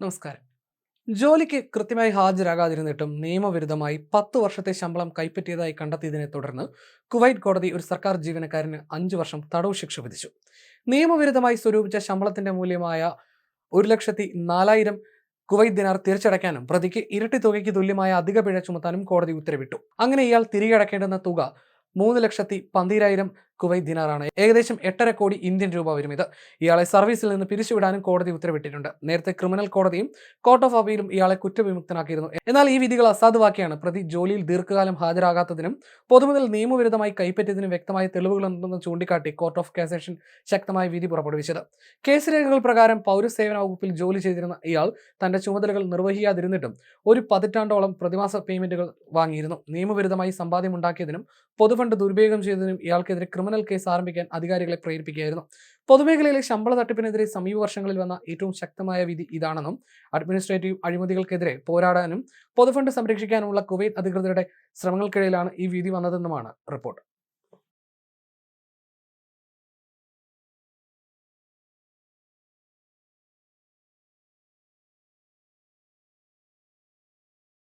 നമസ്കാരം. ജോലിക്ക് കൃത്യമായി ഹാജരാകാതിരുന്നിട്ടും നിയമവിരുദ്ധമായി പത്ത് വർഷത്തെ ശമ്പളം കൈപ്പറ്റിയതായി കണ്ടെത്തിയതിനെ തുടർന്ന് കുവൈറ്റ് കോടതി ഒരു സർക്കാർ ജീവനക്കാരന് അഞ്ചു വർഷം തടവ് ശിക്ഷ വിധിച്ചു. നിയമവിരുദ്ധമായി സ്വരൂപിച്ച ശമ്പളത്തിന്റെ മൂല്യമായ ഒരു ലക്ഷത്തി നാലായിരം കുവൈറ്റ് ദിനാർ തിരിച്ചടയ്ക്കാനും പ്രതിക്ക് ഇരട്ടി തുകയ്ക്ക് തുല്യമായ അധിക പിഴ ചുമത്താനും കോടതി ഉത്തരവിട്ടു. അങ്ങനെ ഇയാൾ തിരികെ അടയ്ക്കേണ്ടുന്ന തുക മൂന്ന് ലക്ഷത്തി പന്തിരായിരം കുവൈറ്റ് ദിനാറാണ്. ഏകദേശം എട്ടര കോടി ഇന്ത്യൻ രൂപ വരും ഇത്. ഇയാളെ സർവീസിൽ നിന്ന് പിരിച്ചുവിടാനും കോടതി ഉത്തരവിട്ടിട്ടുണ്ട്. നേരത്തെ ക്രിമിനൽ കോടതിയും കോർട്ട് ഓഫ് അപ്പീലും ഇയാളെ കുറ്റവിമുക്തനാക്കിയിരുന്നു. എന്നാൽ ഈ വിധികൾ അസാധുവാക്കിയാണ് പ്രതി ജോലിയിൽ ദീർഘകാലം ഹാജരാകാത്തതിനും പൊതുമുതൽ നിയമവിരുദ്ധമായി കൈപ്പറ്റിയതിനും വ്യക്തമായ തെളിവുകളുണ്ടെന്ന് ചൂണ്ടിക്കാട്ടി കോർട്ട് ഓഫ് കാസേഷൻ ശക്തമായ വിധി പുറപ്പെടുവിച്ചത്. കേസ് രേഖകൾ പ്രകാരം പൗരസേവന വകുപ്പിൽ ജോലി ചെയ്തിരുന്ന ഇയാൾ തന്റെ ചുമതലകൾ നിർവഹിക്കാതിരുന്നിട്ടും ഒരു പതിറ്റാണ്ടോളം പ്രതിമാസ പേയ്മെന്റുകൾ വാങ്ങിയിരുന്നു. നിയമവിരുദ്ധമായി സമ്പാദ്യം ഉണ്ടാക്കിയതിനും പൊതുഫണ്ട് ദുരുപയോഗം ചെയ്തതിനും ഇയാൾക്കെതിരെ ക്രിമിനൽ കേസ് ആരംഭിക്കാൻ അധികാരികളെ പ്രേരിപ്പിക്കുകയായിരുന്നു. പൊതുമേഖലയിലെ ശമ്പള തട്ടിപ്പിനെതിരെ സമീപ വർഷങ്ങളിൽ വന്ന ഏറ്റവും ശക്തമായ വിധി ഇതാണെന്നും അഡ്മിനിസ്ട്രേറ്റീവ് അഴിമതികൾക്കെതിരെ പോരാടാനും പൊതുഫണ്ട് സംരക്ഷിക്കാനുമുള്ള കുവൈറ്റ് അധികൃതരുടെ ശ്രമങ്ങൾക്കിടയിലാണ് ഈ വിധി വന്നതെന്നുമാണ് റിപ്പോർട്ട്.